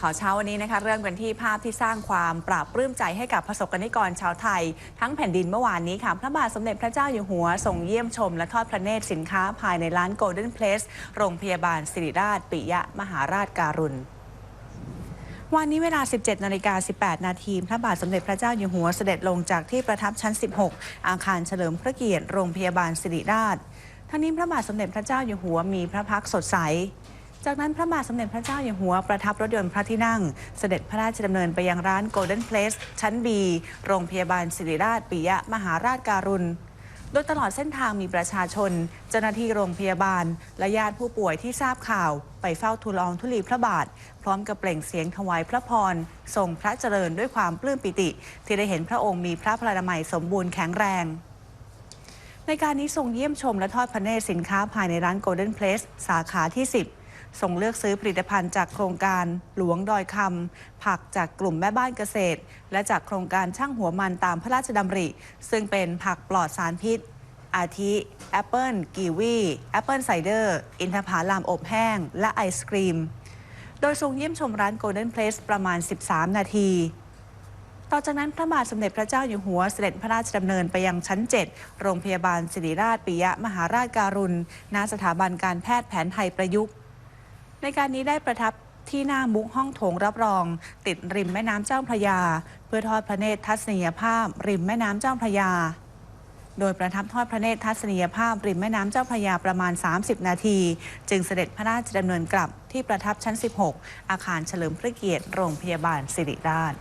ข่าวเช้าวันนี้นะคะเริ่มกันที่ภาพที่สร้างความปราบปลื้มใจให้กับประสบกนิกรชาวไทย ทั้งแผ่นดินเมื่อวานนี้ค่ะพระบาทสมเด็จพระเจ้าอยู่หัวส่งเยี่ยมชม และทอดพระเนตรสินค้าภายในร้าน Golden Place โรงพยาบาลศิริราช ปิยะมหาราชการุณวันนี้เวลา 17นาฬิกา18 นาที พระบาทสมเด็จพระเจ้าอยู่หัวเสด็จลงจากที่ประทับชั้น 16 อาคารเฉลิมพระเกียรติ โรงพยาบาลศิริราชทั้งนี้พระบาทสมเด็จพระเจ้าอยู่หัวมีพระพักตร์สดใส จากนั้นพระบาทสมเด็จพระเจ้าอยู่หัวประทับรถยนต์พระที่นั่ง เสด็จพระราชดำเนินไปยังร้าน Golden Place ชั้น B โรงพยาบาลศิริราชปิยะมหาราชการุณ โดยตลอดเส้นทางมีประชาชน เจ้าหน้าที่โรงพยาบาล และญาติผู้ป่วยที่ทราบข่าว ไปเฝ้าทูลลอองธุลีพระบาท พร้อมกับเปล่งเสียงถวายพระพรทรงพระเจริญด้วยความปลื้มปิติ ที่ได้เห็นพระองค์มีพระพลานามัยสมบูรณ์แข็งแรงในการนี้ทรงเยี่ยมชมและทอดพระเนตรสินค้าภายในร้าน Golden Place สาขาที่ 10 ทรงเลือกซื้อผลิตภัณฑ์จากโครงการหลวงดอยคำผักจากกลุ่มแม่บ้านเกษตร และจากโครงการช่างหัวมันตามพระราชดำริ ซึ่งเป็นผักปลอดสารพิษ อาทิแอปเปิลกีวีแอปเปิลไซเดอร์ อินทผลามอบแห้ง และไอศครีม โดยทรงเยี่ยมชมร้าน Golden Place ประมาณ 13 นาทีต่อจากนั้นพระบาทสมเด็จพระเจ้าอยู่หัวเสด็จพระราชดำเนินไปยังชั้น 7 โรงพยาบาลศิริราชปิยะมหาราชการุณณสถาบันการแพทย์แผนไทยประยุกต์ ในการนี้ได้ประทับที่หน้ามุกห้องโถงรับรอง ติดริมแม่น้ำเจ้าพระยา เพื่อทอดพระเนตรทัศนียภาพ ริมแม่น้ำเจ้าพระยา โดยประทับทอดพระเนตรทัศนียภาพ ริมแม่น้ำเจ้าพระยาประมาณ 30 นาที จึงเสด็จพระราชดำเนินกลับที่ประทับชั้น 16 อาคารเฉลิมพระเกียรติโรงพยาบาลสิริราช